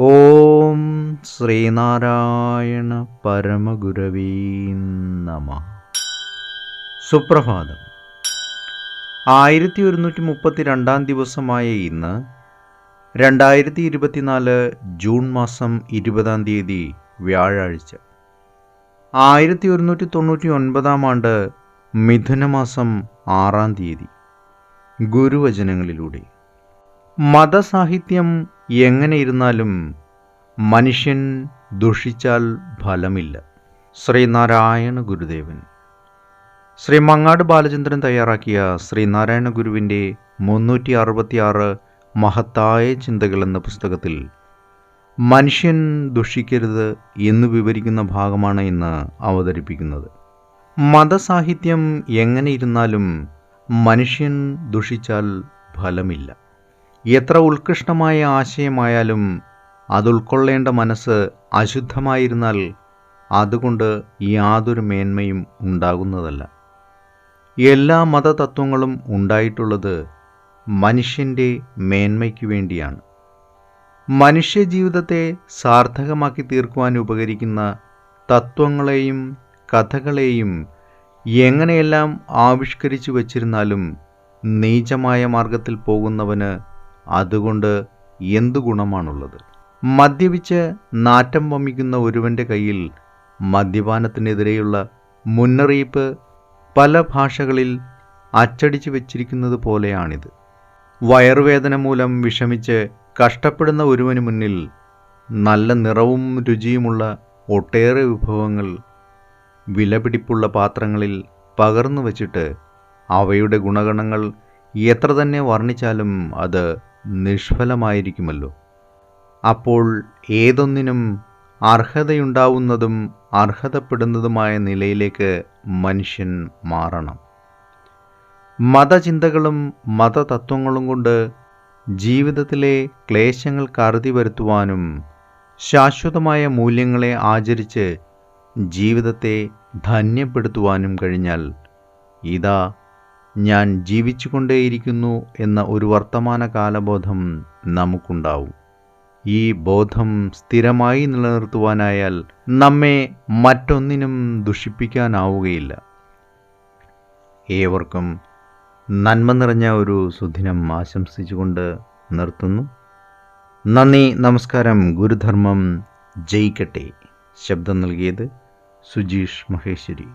ഓം ശ്രീനാരായണ പരമഗുരവീ നമ. സുപ്രഭാതം. ആയിരത്തി ഒരുന്നൂറ്റി മുപ്പത്തി രണ്ടാം ദിവസമായ ഇന്ന് രണ്ടായിരത്തി ഇരുപത്തിനാല് ജൂൺ മാസം ഇരുപതാം തീയതി വ്യാഴാഴ്ച. ആയിരത്തി ഒരുന്നൂറ്റി തൊണ്ണൂറ്റി ഒൻപതാം ആണ്ട് മിഥുനമാസം ആറാം തീയതി. ഗുരുവചനങ്ങളിലൂടെ. മതസാഹിത്യം എങ്ങനെ ഇരുന്നാലും മനുഷ്യൻ ദുഷിച്ചാൽ ഫലമില്ല. ശ്രീനാരായണ ഗുരുദേവൻ. ശ്രീ മങ്ങാട് ബാലചന്ദ്രൻ തയ്യാറാക്കിയ ശ്രീനാരായണ ഗുരുവിന്റെ മുന്നൂറ്റി അറുപത്തിയാറ് മഹത്തായ ചിന്തകൾ എന്ന പുസ്തകത്തിൽ മനുഷ്യൻ ദുഷിക്കരുത് എന്ന് വിവരിക്കുന്ന ഭാഗമാണ് ഇന്ന് അവതരിപ്പിക്കുന്നത്. മതസാഹിത്യം എങ്ങനെ ഇരുന്നാലും മനുഷ്യൻ ദുഷിച്ചാൽ ഫലമില്ല. എത്ര ഉത്കൃഷ്ടമായ ആശയമായാലും അത് ഉൾക്കൊള്ളേണ്ട മനസ്സ് അശുദ്ധമായിരുന്നാൽ അതുകൊണ്ട് യാതൊരു മേന്മയും ഉണ്ടാകുന്നതല്ല. എല്ലാ മതതത്വങ്ങളും ഉണ്ടായിട്ടുള്ളത് മനുഷ്യന്റെ മേന്മയ്ക്ക് വേണ്ടിയാണ്. മനുഷ്യജീവിതത്തെ സാർത്ഥകമാക്കി തീർക്കുവാൻ ഉപകരിക്കുന്ന തത്വങ്ങളെയും കഥകളെയും എങ്ങനെയെല്ലാം ആവിഷ്കരിച്ചു വച്ചിരുന്നാലും നീചമായ മാർഗത്തിൽ പോകുന്നവന് അതുകൊണ്ട് എന്തു ഗുണമാണുള്ളത്? മദ്യപിച്ച് നാറ്റം വമിക്കുന്ന ഒരുവന്റെ കയ്യിൽ മദ്യപാനത്തിനെതിരെയുള്ള മുന്നറിയിപ്പ് പല ഭാഷകളിൽ അച്ചടിച്ചു വച്ചിരിക്കുന്നത് പോലെയാണിത്. വയറുവേദന മൂലം വിഷമിച്ച് കഷ്ടപ്പെടുന്ന ഒരുവന് മുന്നിൽ നല്ല നിറവും രുചിയുമുള്ള ഒട്ടേറെ വിഭവങ്ങൾ വിലപിടിപ്പുള്ള പാത്രങ്ങളിൽ പകർന്നു വച്ചിട്ട് അവയുടെ ഗുണഗണങ്ങൾ എത്ര തന്നെ വർണിച്ചാലും അത് നിഷ്ഫലമായിരിക്കുമല്ലോ. അപ്പോൾ ഏതൊന്നിനും അർഹതയുണ്ടാവുന്നതും അർഹതപ്പെടുന്നതുമായ നിലയിലേക്ക് മനുഷ്യൻ മാറണം. മതചിന്തകളും മതതത്വങ്ങളും കൊണ്ട് ജീവിതത്തിലെ ക്ലേശങ്ങൾ കരുതി വരുത്തുവാനും ശാശ്വതമായ മൂല്യങ്ങളെ ആചരിച്ച് ജീവിതത്തെ ധന്യപ്പെടുത്തുവാനും കഴിഞ്ഞാൽ ഇതാ ഞാൻ ജീവിച്ചുകൊണ്ടേയിരിക്കുന്നു എന്ന ഒരു വർത്തമാന കാലബോധം നമുക്കുണ്ടാവും. ഈ ബോധം സ്ഥിരമായി നിലനിർത്തുവാനായാൽ നമ്മെ മറ്റൊന്നിനും ദുഷിപ്പിക്കാനാവുകയില്ല. ഏവർക്കും നന്മ നിറഞ്ഞ ഒരു സുദിനം ആശംസിച്ചുകൊണ്ട് നിർത്തുന്നു. നന്ദി നമസ്കാരം ഗുരുധർമ്മം ജയിക്കട്ടെ. ശബ്ദം നൽകിയത് സുജീഷ് മഹേശ്വരി.